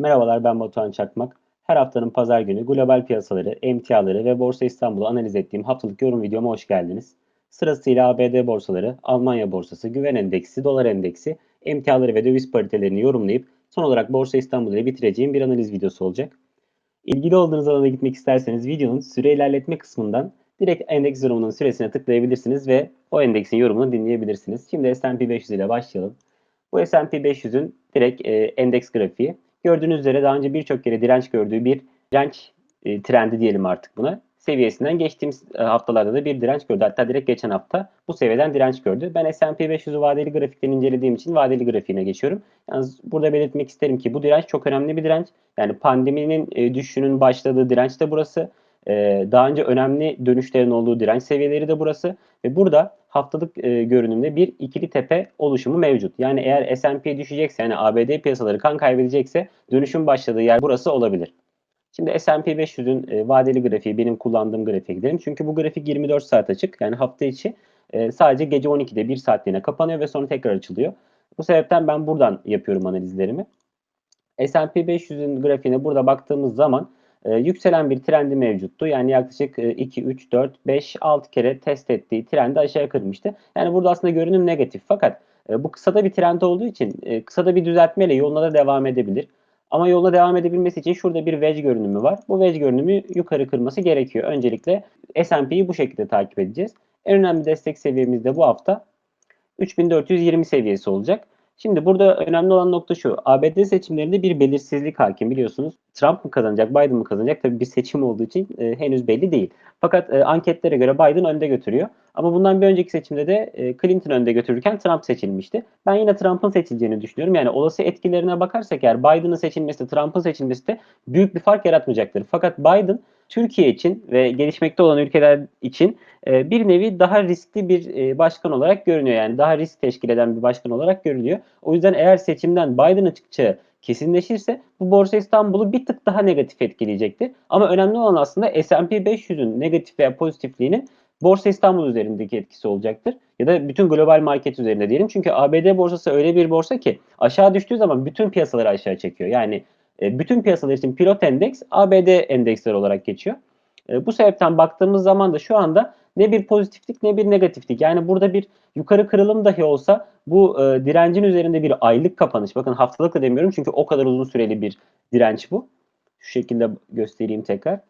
Merhabalar ben Batuhan Çakmak. Her haftanın pazar günü global piyasaları, emtiaları ve Borsa İstanbul'u analiz ettiğim haftalık yorum videoma hoş geldiniz. Sırasıyla ABD borsaları, Almanya borsası, güven endeksi, dolar endeksi, emtiaları ve döviz paritelerini yorumlayıp son olarak Borsa İstanbul ile bitireceğim bir analiz videosu olacak. İlgili olduğunuz alana gitmek isterseniz videonun süre ilerletme kısmından direkt endeks yorumunun süresine tıklayabilirsiniz ve o endeksin yorumunu dinleyebilirsiniz. Şimdi S&P 500 ile başlayalım. Bu S&P 500'ün direkt e, endeks grafiği. Gördüğünüz üzere daha önce birçok kere direnç gördüğü bir direnç e, trendi diyelim artık buna. Seviyesinden geçtiğimiz e, haftalarda da bir direnç gördü. Hatta direkt geçen hafta bu seviyeden direnç gördü. Ben S&P 500'ü vadeli grafikten incelediğim için vadeli grafiğine geçiyorum. Yalnız burada belirtmek isterim ki bu direnç çok önemli bir direnç. Yani pandeminin e, düşüşünün başladığı direnç de burası. E, daha önce önemli dönüşlerin olduğu direnç seviyeleri de burası. Ve burada haftalık e, görünümde bir ikili tepe oluşumu mevcut. Yani eğer S&P düşecekse yani ABD piyasaları kan kaybedecekse dönüşüm başladığı yer burası olabilir. Şimdi S&P 500'ün e, vadeli grafiği benim kullandığım grafiğe gidelim. Çünkü bu grafik 24 saat açık. Yani hafta içi e, sadece gece 12'de 1 saatliğine kapanıyor ve sonra tekrar açılıyor. Bu sebepten ben buradan yapıyorum analizlerimi. S&P 500'ün grafiğine burada baktığımız zaman e, yükselen bir trendi mevcuttu. Yani yaklaşık e, 2, 3, 4, 5, 6 kere test ettiği trendi aşağı kırmıştı. Yani burada aslında görünüm negatif. Fakat e, bu kısada bir trend olduğu için e, kısada bir düzeltmeyle yoluna da devam edebilir. Ama yoluna devam edebilmesi için şurada bir wedge görünümü var. Bu wedge görünümü yukarı kırması gerekiyor. Öncelikle S&P'yi bu şekilde takip edeceğiz. En önemli destek seviyemiz de bu hafta 3420 seviyesi olacak. Şimdi burada önemli olan nokta şu. ABD seçimlerinde bir belirsizlik hakim biliyorsunuz. Trump mı kazanacak, Biden mı kazanacak? Tabii bir seçim olduğu için e, henüz belli değil. Fakat e, anketlere göre Biden önde götürüyor. Ama bundan bir önceki seçimde de e, Clinton önde götürürken Trump seçilmişti. Ben yine Trump'ın seçileceğini düşünüyorum. Yani olası etkilerine bakarsak eğer Biden'ın seçilmesi, Trump'ın seçilmesi de büyük bir fark yaratmayacaktır. Fakat Biden Türkiye için ve gelişmekte olan ülkeler için e, bir nevi daha riskli bir e, başkan olarak görünüyor. Yani daha risk teşkil eden bir başkan olarak görülüyor. O yüzden eğer seçimden Biden'ın çıkacağı kesinleşirse bu Borsa İstanbul'u bir tık daha negatif etkileyecektir. Ama önemli olan aslında S&P 500'ün negatif veya pozitifliğinin Borsa İstanbul üzerindeki etkisi olacaktır. Ya da bütün global market üzerinde diyelim. Çünkü ABD borsası öyle bir borsa ki aşağı düştüğü zaman bütün piyasaları aşağı çekiyor. Yani e, bütün piyasalar için pilot endeks ABD endeksler olarak geçiyor. E, bu sebepten baktığımız zaman da şu anda ne bir pozitiflik ne bir negatiflik. Yani burada bir yukarı kırılım dahi olsa bu e, direncin üzerinde bir aylık kapanış. Bakın haftalık da demiyorum çünkü o kadar uzun süreli bir direnç bu. Şu şekilde göstereyim tekrar.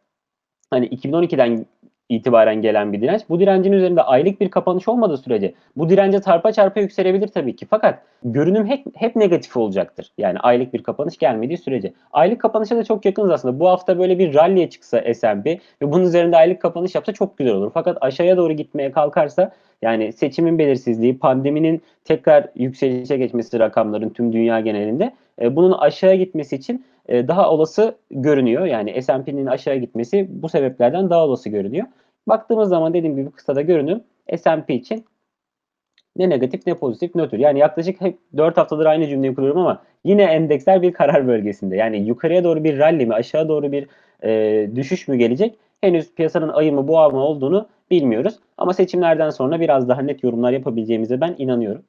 Hani 2012'den itibaren gelen bir direnç. Bu direncin üzerinde aylık bir kapanış olmadığı sürece bu dirence çarpa çarpa yükselebilir tabii ki. Fakat görünüm hep, hep negatif olacaktır. Yani aylık bir kapanış gelmediği sürece. Aylık kapanışa da çok yakınız aslında. Bu hafta böyle bir rally'e çıksa S&P ve bunun üzerinde aylık kapanış yapsa çok güzel olur. Fakat aşağıya doğru gitmeye kalkarsa yani seçimin belirsizliği, pandeminin tekrar yükselişe geçmesi rakamların tüm dünya genelinde e, bunun aşağıya gitmesi için e, daha olası görünüyor. Yani S&P'nin aşağı gitmesi bu sebeplerden daha olası görünüyor. Baktığımız zaman dediğim gibi kısada görünüm S&P için ne negatif ne pozitif nötr. Yani yaklaşık hep 4 haftadır aynı cümleyi kuruyorum ama yine endeksler bir karar bölgesinde. Yani yukarıya doğru bir rally mi aşağı doğru bir e, düşüş mü gelecek? Henüz piyasanın ayı mı boğa mı olduğunu bilmiyoruz. Ama seçimlerden sonra biraz daha net yorumlar yapabileceğimize ben inanıyorum.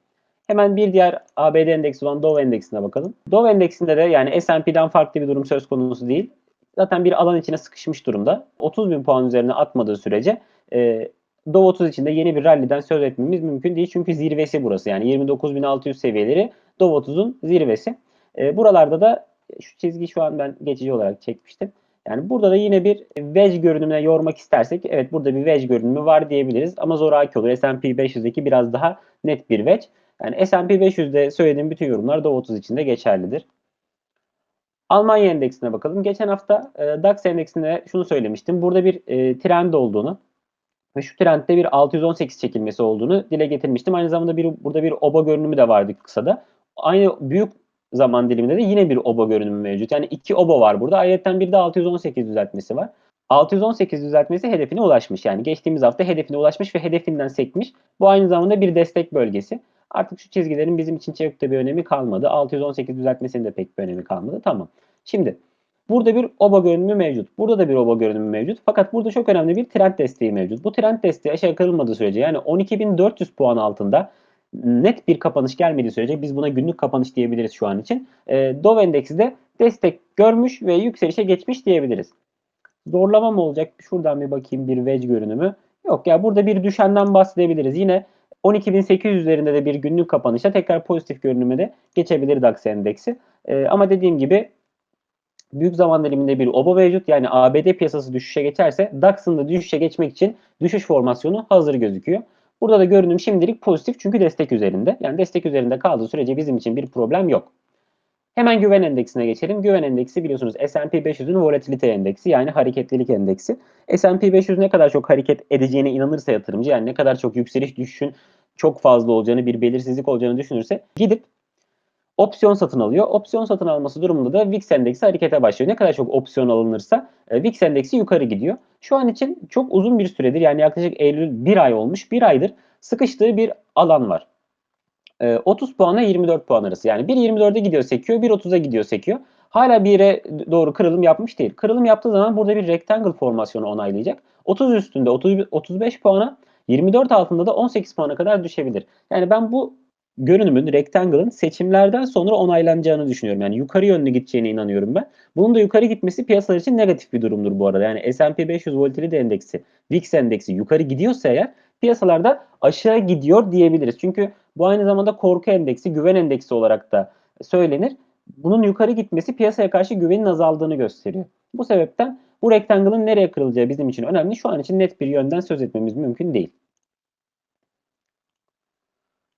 Hemen bir diğer ABD endeksi olan Dow endeksine bakalım. Dow endeksinde de yani S&P'den farklı bir durum söz konusu değil. Zaten bir alan içine sıkışmış durumda. 30 bin puan üzerine atmadığı sürece e, Dow 30 içinde yeni bir rally'den söz etmemiz mümkün değil. Çünkü zirvesi burası. Yani 29.600 seviyeleri Dow 30'un zirvesi. E, buralarda da şu çizgi şu an ben geçici olarak çekmiştim. Yani burada da yine bir wedge görünümüne yormak istersek evet burada bir wedge görünümü var diyebiliriz. Ama zoraki olur. S&P 500'deki biraz daha net bir wedge. Yani S&P 500'de söylediğim bütün yorumlar Dow 30 için de geçerlidir. Almanya endeksine bakalım. Geçen hafta e, DAX endeksinde şunu söylemiştim. Burada bir e, trend olduğunu ve şu trendde bir 618 çekilmesi olduğunu dile getirmiştim. Aynı zamanda bir burada bir oba görünümü de vardı kısada. Aynı büyük zaman diliminde de yine bir oba görünümü mevcut. Yani iki oba var burada. Ayrıca bir de 618 düzeltmesi var. 618 düzeltmesi hedefine ulaşmış. Yani geçtiğimiz hafta hedefine ulaşmış ve hedefinden sekmiş. Bu aynı zamanda bir destek bölgesi. Artık şu çizgilerin bizim için çok da bir önemi kalmadı. 618 düzeltmesinin de pek bir önemi kalmadı. Tamam. Şimdi burada bir oba görünümü mevcut. Burada da bir oba görünümü mevcut. Fakat burada çok önemli bir trend desteği mevcut. Bu trend desteği aşağı kırılmadığı sürece yani 12.400 puan altında net bir kapanış gelmediği sürece biz buna günlük kapanış diyebiliriz şu an için. E, Dove endeksi de destek görmüş ve yükselişe geçmiş diyebiliriz. Zorlama mı olacak? Şuradan bir bakayım bir wedge görünümü. Yok ya burada bir düşenden bahsedebiliriz. Yine 12.800 üzerinde de bir günlük kapanışa tekrar pozitif görünüme de geçebilir DAX endeksi. E, ama dediğim gibi büyük zaman diliminde bir obo mevcut. Yani ABD piyasası düşüşe geçerse DAX'ın da düşüşe geçmek için düşüş formasyonu hazır gözüküyor. Burada da görünüm şimdilik pozitif çünkü destek üzerinde. Yani destek üzerinde kaldığı sürece bizim için bir problem yok. Hemen güven endeksine geçelim. Güven endeksi biliyorsunuz S&P 500'ün volatilite endeksi yani hareketlilik endeksi. S&P 500 ne kadar çok hareket edeceğine inanırsa yatırımcı yani ne kadar çok yükseliş düşüşün çok fazla olacağını bir belirsizlik olacağını düşünürse gidip opsiyon satın alıyor. Opsiyon satın alması durumunda da VIX endeksi harekete başlıyor. Ne kadar çok opsiyon alınırsa e, VIX endeksi yukarı gidiyor. Şu an için çok uzun bir süredir yani yaklaşık Eylül bir ay olmuş. Bir aydır sıkıştığı bir alan var. 30 e, puana 24 puan arası. Yani 1.24'e gidiyor sekiyor, 1.30'a gidiyor sekiyor. Hala bir yere doğru kırılım yapmış değil. Kırılım yaptığı zaman burada bir rectangle formasyonu onaylayacak. 30 üstünde 30, 35 puana, 24 altında da 18 puana kadar düşebilir. Yani ben bu görünümün, rectangle'ın seçimlerden sonra onaylanacağını düşünüyorum. Yani yukarı yönlü gideceğine inanıyorum ben. Bunun da yukarı gitmesi piyasalar için negatif bir durumdur bu arada. Yani S&P 500 volatility endeksi, VIX endeksi yukarı gidiyorsa eğer piyasalarda aşağı gidiyor diyebiliriz. Çünkü bu aynı zamanda korku endeksi, güven endeksi olarak da söylenir. Bunun yukarı gitmesi piyasaya karşı güvenin azaldığını gösteriyor. Bu sebepten bu rektangle'ın nereye kırılacağı bizim için önemli. Şu an için net bir yönden söz etmemiz mümkün değil.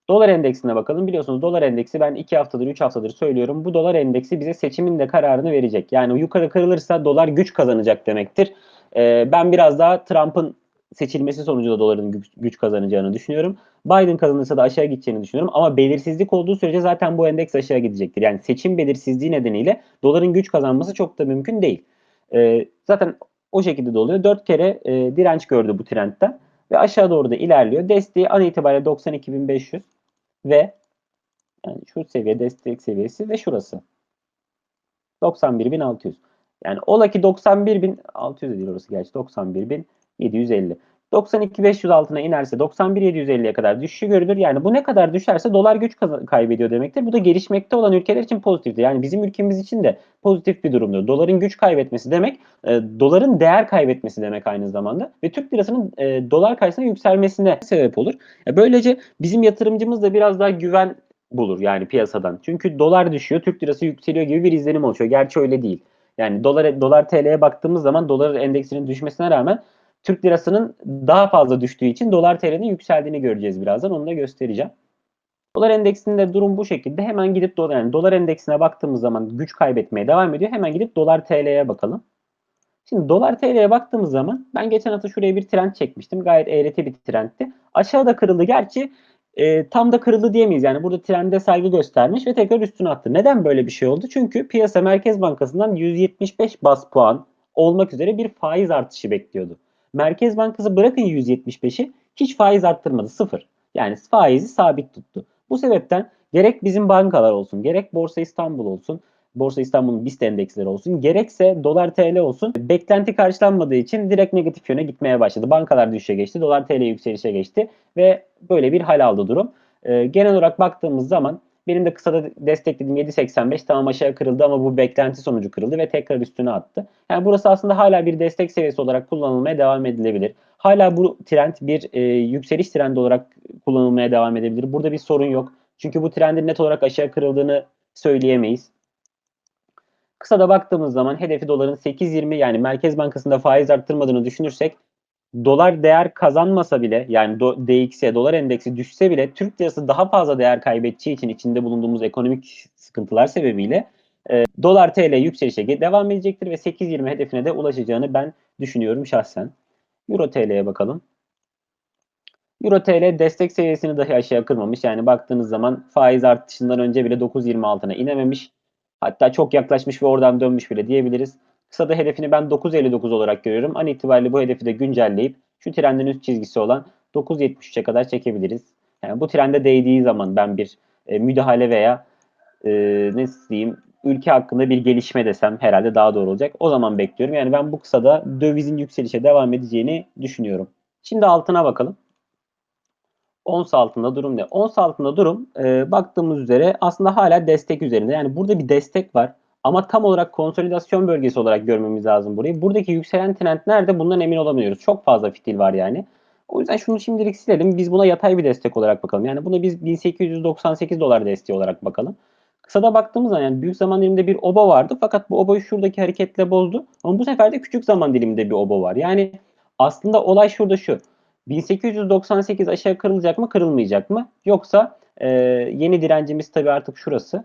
Dolar endeksine bakalım. Biliyorsunuz dolar endeksi ben 2 haftadır 3 haftadır söylüyorum. Bu dolar endeksi bize seçimin de kararını verecek. Yani yukarı kırılırsa dolar güç kazanacak demektir. Ee, ben biraz daha Trump'ın seçilmesi sonucu da doların güç, güç kazanacağını düşünüyorum. Biden kazanırsa da aşağı gideceğini düşünüyorum. Ama belirsizlik olduğu sürece zaten bu endeks aşağı gidecektir. Yani seçim belirsizliği nedeniyle doların güç kazanması çok da mümkün değil. Ee, zaten o şekilde de oluyor. 4 kere e, direnç gördü bu trendten ve aşağı doğru da ilerliyor. Desteği an itibariyle 92.500 ve yani şu seviye destek seviyesi ve şurası. 91.600. Yani ola ki 91.600 değil orası gerçi 91.750. 92.500 altına inerse 91.750'ye kadar düşüşü görülür. Yani bu ne kadar düşerse dolar güç kaybediyor demektir. Bu da gelişmekte olan ülkeler için pozitiftir. Yani bizim ülkemiz için de pozitif bir durumdur. Doların güç kaybetmesi demek, e, doların değer kaybetmesi demek aynı zamanda ve Türk lirasının e, dolar karşısında yükselmesine sebep olur. E, böylece bizim yatırımcımız da biraz daha güven bulur yani piyasadan. Çünkü dolar düşüyor, Türk lirası yükseliyor gibi bir izlenim oluşuyor. Gerçi öyle değil. Yani dolar dolar TL'ye baktığımız zaman dolar endeksinin düşmesine rağmen Türk lirasının daha fazla düştüğü için dolar TL'nin yükseldiğini göreceğiz birazdan. Onu da göstereceğim. Dolar endeksinde durum bu şekilde. Hemen gidip dolar, yani dolar endeksine baktığımız zaman güç kaybetmeye devam ediyor. Hemen gidip dolar TL'ye bakalım. Şimdi dolar TL'ye baktığımız zaman ben geçen hafta şuraya bir trend çekmiştim. Gayet eğreti bir trendti. Aşağıda kırıldı. Gerçi e, tam da kırıldı diyemeyiz. Yani burada trende saygı göstermiş ve tekrar üstüne attı. Neden böyle bir şey oldu? Çünkü piyasa Merkez Bankası'ndan 175 bas puan olmak üzere bir faiz artışı bekliyordu. Merkez Bankası bırakın 175'i hiç faiz arttırmadı. Sıfır. Yani faizi sabit tuttu. Bu sebepten gerek bizim bankalar olsun, gerek Borsa İstanbul olsun, Borsa İstanbul'un BIST endeksleri olsun, gerekse dolar TL olsun beklenti karşılanmadığı için direkt negatif yöne gitmeye başladı. Bankalar düşüşe geçti, dolar TL yükselişe geçti ve böyle bir hal aldı durum. Ee, genel olarak baktığımız zaman benim de kısada desteklediğim 7.85 tamam aşağı kırıldı ama bu beklenti sonucu kırıldı ve tekrar üstüne attı. Yani burası aslında hala bir destek seviyesi olarak kullanılmaya devam edilebilir. Hala bu trend bir e, yükseliş trendi olarak kullanılmaya devam edebilir. Burada bir sorun yok. Çünkü bu trendin net olarak aşağı kırıldığını söyleyemeyiz. Kısada baktığımız zaman hedefi doların 8.20 yani Merkez Bankası'nda faiz arttırmadığını düşünürsek dolar değer kazanmasa bile yani do, DXY dolar endeksi düşse bile Türk lirası daha fazla değer kaybedeceği için içinde bulunduğumuz ekonomik sıkıntılar sebebiyle e, dolar TL yükselişe devam edecektir ve 8.20 hedefine de ulaşacağını ben düşünüyorum şahsen. Euro TL'ye bakalım. Euro TL destek seviyesini dahi aşağı kırmamış. Yani baktığınız zaman faiz artışından önce bile 9.20 altına inememiş. Hatta çok yaklaşmış ve oradan dönmüş bile diyebiliriz. Kısa da hedefini ben 9.59 olarak görüyorum. An itibariyle bu hedefi de güncelleyip şu trendin üst çizgisi olan 9.73'e kadar çekebiliriz. Yani bu trende değdiği zaman ben bir e, müdahale veya e, ne diyeyim ülke hakkında bir gelişme desem herhalde daha doğru olacak. O zaman bekliyorum. Yani ben bu kısada dövizin yükselişe devam edeceğini düşünüyorum. Şimdi altına bakalım. Ons altında durum ne? Ons altında durum e, baktığımız üzere aslında hala destek üzerinde. Yani burada bir destek var. Ama tam olarak konsolidasyon bölgesi olarak görmemiz lazım burayı. Buradaki yükselen trend nerede? Bundan emin olamıyoruz. Çok fazla fitil var yani. O yüzden şunu şimdilik silelim. Biz buna yatay bir destek olarak bakalım. Yani buna biz 1898 dolar desteği olarak bakalım. Kısada baktığımız zaman yani büyük zaman diliminde bir oba vardı. Fakat bu obayı şuradaki hareketle bozdu. Ama bu sefer de küçük zaman diliminde bir oba var. Yani aslında olay şurada şu. 1898 aşağı kırılacak mı kırılmayacak mı? Yoksa e, yeni direncimiz tabii artık şurası.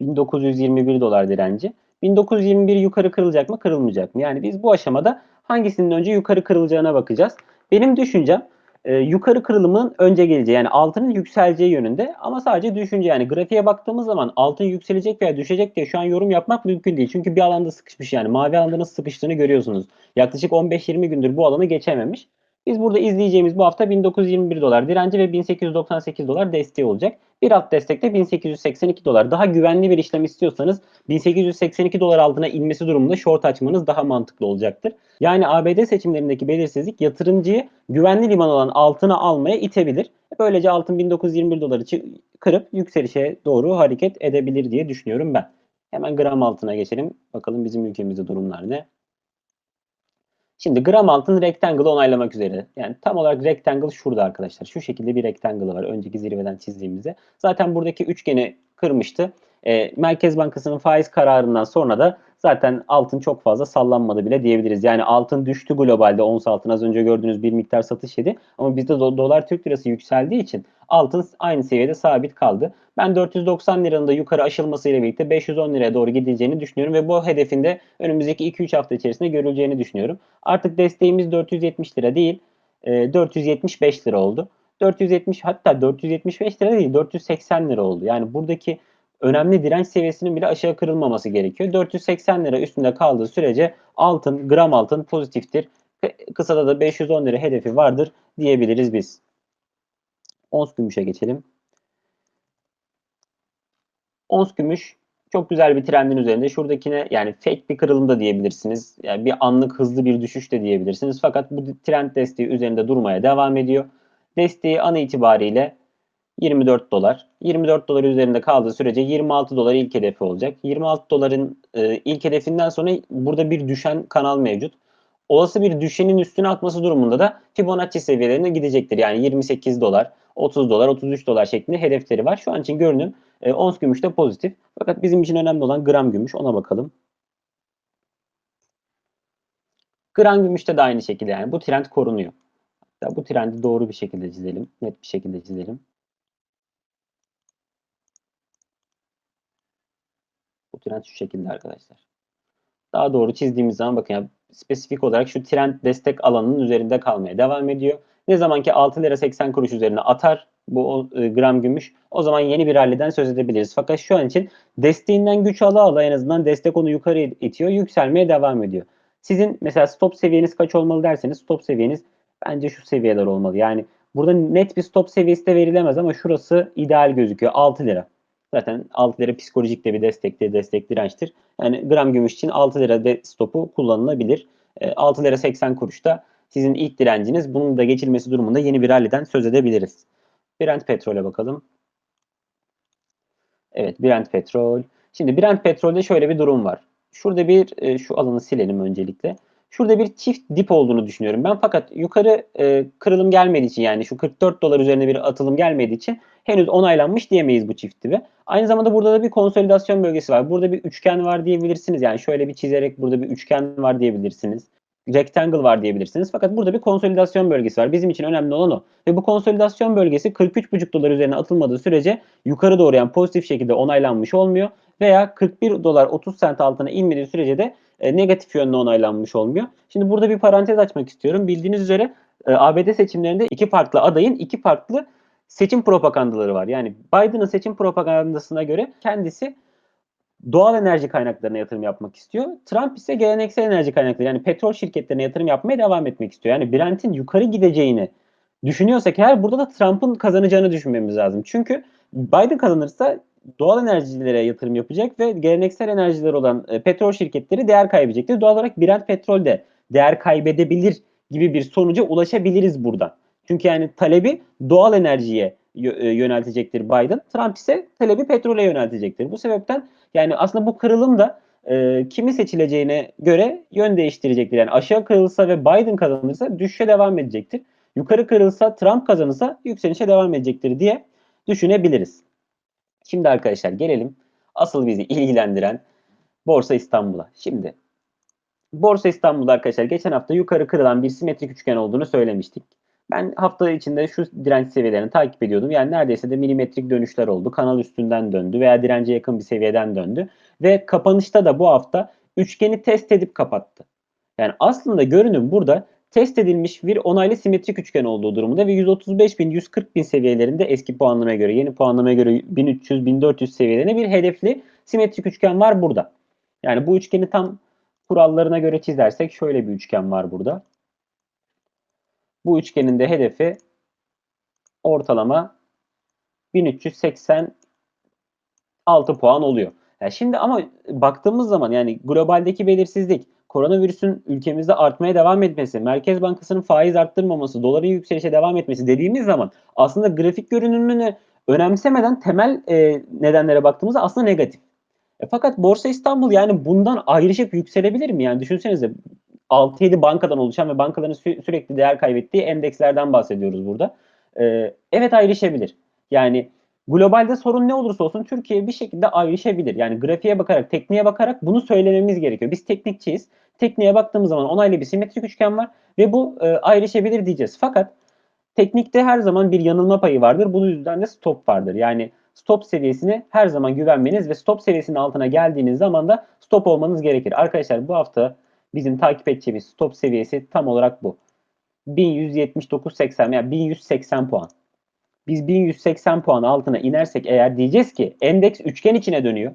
1921 dolar direnci. 1921 yukarı kırılacak mı kırılmayacak mı? Yani biz bu aşamada hangisinin önce yukarı kırılacağına bakacağız. Benim düşüncem e, yukarı kırılımın önce geleceği yani altının yükseleceği yönünde ama sadece düşünce yani grafiğe baktığımız zaman altın yükselecek veya düşecek diye şu an yorum yapmak mümkün değil. Çünkü bir alanda sıkışmış yani mavi alanda nasıl sıkıştığını görüyorsunuz. Yaklaşık 15-20 gündür bu alanı geçememiş. Biz burada izleyeceğimiz bu hafta 1921 dolar direnci ve 1898 dolar desteği olacak. Bir alt destekte 1882 dolar. Daha güvenli bir işlem istiyorsanız 1882 dolar altına inmesi durumunda short açmanız daha mantıklı olacaktır. Yani ABD seçimlerindeki belirsizlik yatırımcıyı güvenli liman olan altına almaya itebilir. Böylece altın 1921 doları kırıp yükselişe doğru hareket edebilir diye düşünüyorum ben. Hemen gram altına geçelim. Bakalım bizim ülkemizde durumlar ne? Şimdi gram altın rectangle'ı onaylamak üzere. Yani tam olarak rectangle şurada arkadaşlar. Şu şekilde bir rectangle var. Önceki zirveden çizdiğimizde. Zaten buradaki üçgeni kırmıştı. E, Merkez Bankası'nın faiz kararından sonra da zaten altın çok fazla sallanmadı bile diyebiliriz. Yani altın düştü globalde ons altın az önce gördüğünüz bir miktar satış yedi. Ama bizde do- dolar Türk lirası yükseldiği için altın aynı seviyede sabit kaldı. Ben 490 liranın da yukarı aşılmasıyla birlikte 510 liraya doğru gidileceğini düşünüyorum ve bu hedefinde önümüzdeki 2-3 hafta içerisinde görüleceğini düşünüyorum. Artık desteğimiz 470 lira değil, 475 lira oldu. 470 hatta 475 lira değil 480 lira oldu. Yani buradaki önemli direnç seviyesinin bile aşağı kırılmaması gerekiyor. 480 lira üstünde kaldığı sürece altın, gram altın pozitiftir. Kısada da 510 lira hedefi vardır diyebiliriz biz. Ons gümüşe geçelim. Ons gümüş çok güzel bir trendin üzerinde. Şuradakine yani fake bir kırılım da diyebilirsiniz. Yani bir anlık hızlı bir düşüş de diyebilirsiniz. Fakat bu trend desteği üzerinde durmaya devam ediyor. Desteği an itibariyle 24 dolar. 24 dolar üzerinde kaldığı sürece 26 dolar ilk hedefi olacak. 26 doların e, ilk hedefinden sonra burada bir düşen kanal mevcut. Olası bir düşenin üstüne atması durumunda da Fibonacci seviyelerine gidecektir. Yani 28 dolar, 30 dolar, 33 dolar şeklinde hedefleri var. Şu an için görünüm e, ons gümüşte pozitif. Fakat bizim için önemli olan gram gümüş. Ona bakalım. Gram gümüşte de aynı şekilde yani bu trend korunuyor. Hatta bu trendi doğru bir şekilde çizelim. Net bir şekilde çizelim. Bu trend şu şekilde arkadaşlar. Daha doğru çizdiğimiz zaman bakın ya spesifik olarak şu trend destek alanının üzerinde kalmaya devam ediyor. Ne zaman ki 6 lira 80 kuruş üzerine atar bu e, gram gümüş o zaman yeni bir ralliden söz edebiliriz. Fakat şu an için desteğinden güç ala ala en azından destek onu yukarı itiyor. Yükselmeye devam ediyor. Sizin mesela stop seviyeniz kaç olmalı derseniz stop seviyeniz bence şu seviyeler olmalı. Yani burada net bir stop seviyesi de verilemez ama şurası ideal gözüküyor. 6 lira. Zaten 6 lira psikolojik de bir destektir, destek dirençtir. Yani gram gümüş için 6 lira de stopu kullanılabilir. 6 lira 80 kuruşta sizin ilk direnciniz. Bunun da geçilmesi durumunda yeni bir ralliden söz edebiliriz. Brent petrole bakalım. Evet Brent petrol. Şimdi Brent petrolde şöyle bir durum var. Şurada bir e, şu alanı silelim öncelikle. Şurada bir çift dip olduğunu düşünüyorum ben. Fakat yukarı e, kırılım gelmediği için yani şu 44 dolar üzerine bir atılım gelmediği için henüz onaylanmış diyemeyiz bu çift dibe. Aynı zamanda burada da bir konsolidasyon bölgesi var. Burada bir üçgen var diyebilirsiniz. Yani şöyle bir çizerek burada bir üçgen var diyebilirsiniz. Rectangle var diyebilirsiniz. Fakat burada bir konsolidasyon bölgesi var. Bizim için önemli olan o. Ve bu konsolidasyon bölgesi 43,5 dolar üzerine atılmadığı sürece yukarı doğru yani pozitif şekilde onaylanmış olmuyor. Veya 41 dolar 30 sent altına inmediği sürece de e, negatif yönde onaylanmış olmuyor. Şimdi burada bir parantez açmak istiyorum. Bildiğiniz üzere e, ABD seçimlerinde iki farklı adayın iki farklı seçim propagandaları var. Yani Biden'ın seçim propagandasına göre kendisi doğal enerji kaynaklarına yatırım yapmak istiyor. Trump ise geleneksel enerji kaynakları yani petrol şirketlerine yatırım yapmaya devam etmek istiyor. Yani Brent'in yukarı gideceğini düşünüyorsak eğer burada da Trump'ın kazanacağını düşünmemiz lazım. Çünkü Biden kazanırsa doğal enerjilere yatırım yapacak ve geleneksel enerjiler olan e, petrol şirketleri değer kaybedecektir. Doğal olarak Brent petrol de değer kaybedebilir gibi bir sonuca ulaşabiliriz buradan. Çünkü yani talebi doğal enerjiye yöneltecektir Biden. Trump ise talebi petrole yöneltecektir. Bu sebepten yani aslında bu kırılım da e, kimi seçileceğine göre yön değiştirecektir. Yani aşağı kırılsa ve Biden kazanırsa düşüşe devam edecektir. Yukarı kırılsa Trump kazanırsa yükselişe devam edecektir diye düşünebiliriz. Şimdi arkadaşlar gelelim asıl bizi ilgilendiren Borsa İstanbul'a. Şimdi Borsa İstanbul'da arkadaşlar geçen hafta yukarı kırılan bir simetrik üçgen olduğunu söylemiştik. Ben hafta içinde şu direnç seviyelerini takip ediyordum. Yani neredeyse de milimetrik dönüşler oldu. Kanal üstünden döndü veya dirence yakın bir seviyeden döndü. Ve kapanışta da bu hafta üçgeni test edip kapattı. Yani aslında görünüm burada test edilmiş bir onaylı simetrik üçgen olduğu durumunda ve 135 bin 140 bin seviyelerinde eski puanlamaya göre yeni puanlamaya göre 1300 1400 seviyelerine bir hedefli simetrik üçgen var burada. Yani bu üçgeni tam kurallarına göre çizersek şöyle bir üçgen var burada. Bu üçgenin de hedefi ortalama 1386 puan oluyor. Yani şimdi ama baktığımız zaman yani globaldeki belirsizlik, koronavirüsün ülkemizde artmaya devam etmesi, Merkez Bankası'nın faiz arttırmaması, doların yükselişe devam etmesi dediğimiz zaman aslında grafik görünümünü önemsemeden temel e, nedenlere baktığımızda aslında negatif. E, fakat Borsa İstanbul yani bundan ayrışıp yükselebilir mi? Yani düşünsenize 6-7 bankadan oluşan ve bankaların sü- sürekli değer kaybettiği endekslerden bahsediyoruz burada. E, evet ayrışabilir. Yani globalde sorun ne olursa olsun Türkiye bir şekilde ayrışabilir. Yani grafiğe bakarak, tekniğe bakarak bunu söylememiz gerekiyor. Biz teknikçiyiz. Tekniğe baktığımız zaman onaylı bir simetrik üçgen var ve bu e, ayrışabilir diyeceğiz. Fakat teknikte her zaman bir yanılma payı vardır. Bu yüzden de stop vardır. Yani stop seviyesine her zaman güvenmeniz ve stop seviyesinin altına geldiğiniz zaman da stop olmanız gerekir. Arkadaşlar bu hafta bizim takip edeceğimiz stop seviyesi tam olarak bu. 1179.80 yani 1180 puan. Biz 1180 puan altına inersek eğer diyeceğiz ki endeks üçgen içine dönüyor.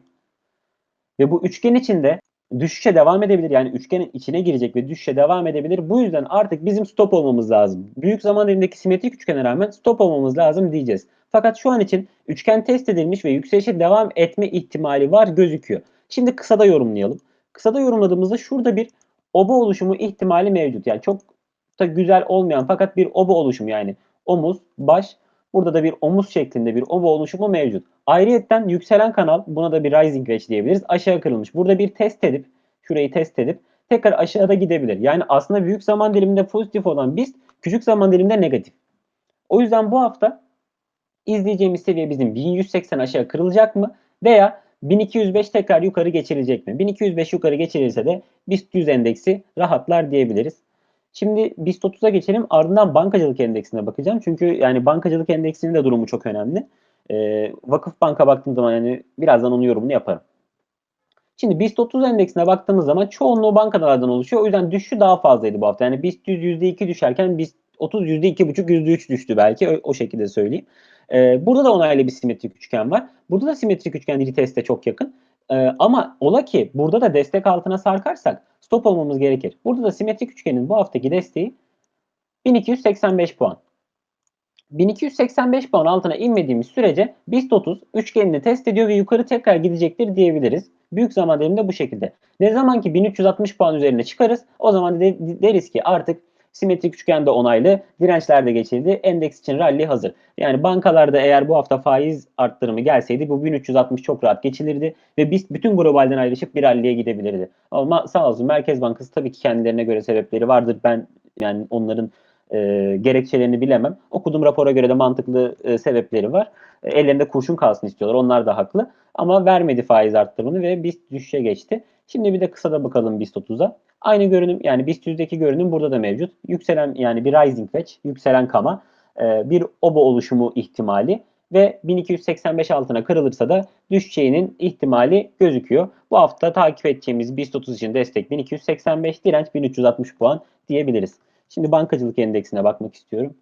Ve bu üçgen içinde düşüşe devam edebilir. Yani üçgenin içine girecek ve düşüşe devam edebilir. Bu yüzden artık bizim stop olmamız lazım. Büyük zaman dilimindeki simetrik üçgene rağmen stop olmamız lazım diyeceğiz. Fakat şu an için üçgen test edilmiş ve yükselişe devam etme ihtimali var gözüküyor. Şimdi kısada yorumlayalım. Kısada yorumladığımızda şurada bir oba oluşumu ihtimali mevcut. Yani çok da güzel olmayan fakat bir oba oluşumu yani omuz, baş, burada da bir omuz şeklinde bir oba oluşumu mevcut. Ayrıyetten yükselen kanal buna da bir rising wedge diyebiliriz. Aşağı kırılmış. Burada bir test edip şurayı test edip tekrar aşağıda gidebilir. Yani aslında büyük zaman diliminde pozitif olan biz küçük zaman diliminde negatif. O yüzden bu hafta izleyeceğimiz seviye bizim 1180 aşağı kırılacak mı veya 1205 tekrar yukarı geçirilecek mi? 1205 yukarı geçirilirse de BIST 100 endeksi rahatlar diyebiliriz. Şimdi BIST 30'a geçelim. Ardından bankacılık endeksine bakacağım. Çünkü yani bankacılık endeksinin de durumu çok önemli. Ee, Vakıf Bank'a baktığım zaman yani birazdan onun yorumunu yaparım. Şimdi BIST 30 endeksine baktığımız zaman çoğunluğu bankalardan oluşuyor. O yüzden düşüşü daha fazlaydı bu hafta. Yani BIST 100 %2 düşerken BIST 30 %2,5 %3 düştü belki. O, o şekilde söyleyeyim. Ee, burada da onaylı bir simetrik üçgen var. Burada da simetrik üçgen retest'e çok yakın. Ee, ama ola ki burada da destek altına sarkarsak stop olmamız gerekir. Burada da simetrik üçgenin bu haftaki desteği 1285 puan. 1285 puan altına inmediğimiz sürece BIST 30 üçgenini test ediyor ve yukarı tekrar gidecektir diyebiliriz. Büyük zaman diliminde bu şekilde. Ne zaman ki 1360 puan üzerine çıkarız o zaman de, deriz ki artık simetrik üçgen de onaylı, dirençler de geçildi, endeks için rally hazır. Yani bankalarda eğer bu hafta faiz arttırımı gelseydi bu 1360 çok rahat geçilirdi ve biz bütün globalden ayrışıp bir rally'e gidebilirdi. Ama sağ olsun Merkez Bankası tabii ki kendilerine göre sebepleri vardır. Ben yani onların e, gerekçelerini bilemem. Okuduğum rapora göre de mantıklı e, sebepleri var. E, ellerinde kurşun kalsın istiyorlar. Onlar da haklı. Ama vermedi faiz arttırımını ve BIST düşüşe geçti. Şimdi bir de kısada bakalım BIST 30'a. Aynı görünüm yani BIST 100'deki görünüm burada da mevcut. Yükselen yani bir rising wedge, yükselen kama, e, bir oba oluşumu ihtimali ve 1285 altına kırılırsa da düşeceğinin ihtimali gözüküyor. Bu hafta takip edeceğimiz BIST 30 için destek 1285, direnç 1360 puan diyebiliriz. Şimdi bankacılık endeksine bakmak istiyorum.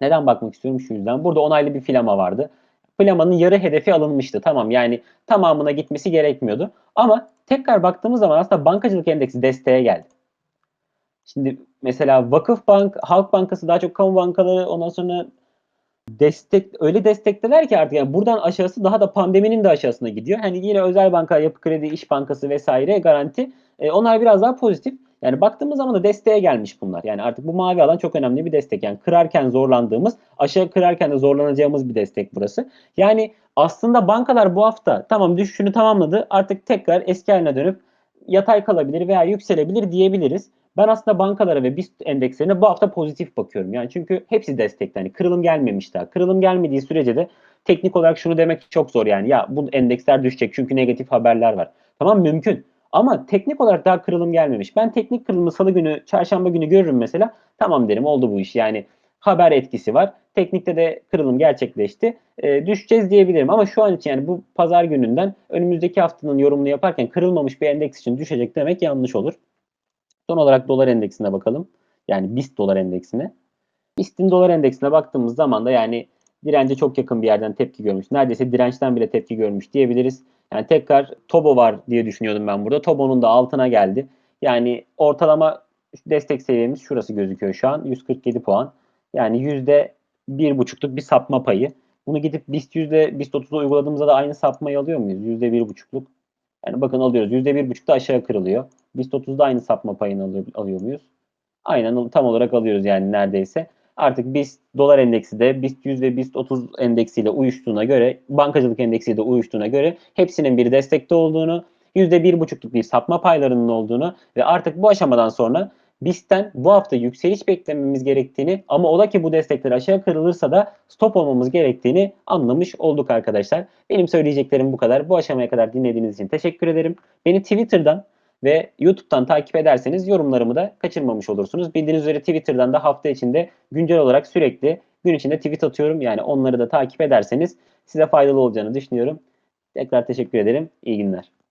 Neden bakmak istiyorum? Şu yüzden. Burada onaylı bir filama vardı. Flamanın yarı hedefi alınmıştı. Tamam yani tamamına gitmesi gerekmiyordu. Ama tekrar baktığımız zaman aslında bankacılık endeksi desteğe geldi. Şimdi mesela Vakıf Bank, Halk Bankası daha çok kamu bankaları ondan sonra destek öyle destekteler ki artık yani buradan aşağısı daha da pandeminin de aşağısına gidiyor. Hani yine özel banka, yapı kredi, iş bankası vesaire garanti. E, onlar biraz daha pozitif. Yani baktığımız zaman da desteğe gelmiş bunlar. Yani artık bu mavi alan çok önemli bir destek. Yani kırarken zorlandığımız, aşağı kırarken de zorlanacağımız bir destek burası. Yani aslında bankalar bu hafta tamam düşüşünü tamamladı. Artık tekrar eski haline dönüp yatay kalabilir veya yükselebilir diyebiliriz. Ben aslında bankalara ve BIST endekslerine bu hafta pozitif bakıyorum. Yani çünkü hepsi destekli. Yani kırılım gelmemiş daha. Kırılım gelmediği sürece de teknik olarak şunu demek çok zor yani. Ya bu endeksler düşecek çünkü negatif haberler var. Tamam mümkün. Ama teknik olarak daha kırılım gelmemiş. Ben teknik kırılımı salı günü, çarşamba günü görürüm mesela. Tamam derim oldu bu iş. Yani haber etkisi var. Teknikte de kırılım gerçekleşti. E, düşeceğiz diyebilirim ama şu an için yani bu pazar gününden önümüzdeki haftanın yorumunu yaparken kırılmamış bir endeks için düşecek demek yanlış olur. Son olarak dolar endeksine bakalım. Yani BIST dolar endeksine. BIST'in dolar endeksine baktığımız zaman da yani dirence çok yakın bir yerden tepki görmüş. Neredeyse dirençten bile tepki görmüş diyebiliriz. Yani tekrar Tobo var diye düşünüyordum ben burada. Tobo'nun da altına geldi. Yani ortalama destek seviyemiz şurası gözüküyor şu an. 147 puan. Yani yüzde bir buçukluk bir sapma payı. Bunu gidip BIST yüzde BIST 30'da uyguladığımızda da aynı sapmayı alıyor muyuz? Yüzde bir buçukluk. Yani bakın alıyoruz. Yüzde bir buçukta aşağı kırılıyor. BIST 30'da aynı sapma payını alıyor, alıyor muyuz? Aynen tam olarak alıyoruz yani neredeyse. Artık BIST dolar endeksi de BIST 100 ve BIST 30 endeksiyle uyuştuğuna göre, bankacılık endeksiyle de uyuştuğuna göre hepsinin bir destekte olduğunu, %1,5'luk bir sapma paylarının olduğunu ve artık bu aşamadan sonra BIST'ten bu hafta yükseliş beklememiz gerektiğini ama ola ki bu destekler aşağı kırılırsa da stop olmamız gerektiğini anlamış olduk arkadaşlar. Benim söyleyeceklerim bu kadar. Bu aşamaya kadar dinlediğiniz için teşekkür ederim. Beni Twitter'dan ve YouTube'dan takip ederseniz yorumlarımı da kaçırmamış olursunuz. Bildiğiniz üzere Twitter'dan da hafta içinde güncel olarak sürekli gün içinde tweet atıyorum. Yani onları da takip ederseniz size faydalı olacağını düşünüyorum. Tekrar teşekkür ederim. İyi günler.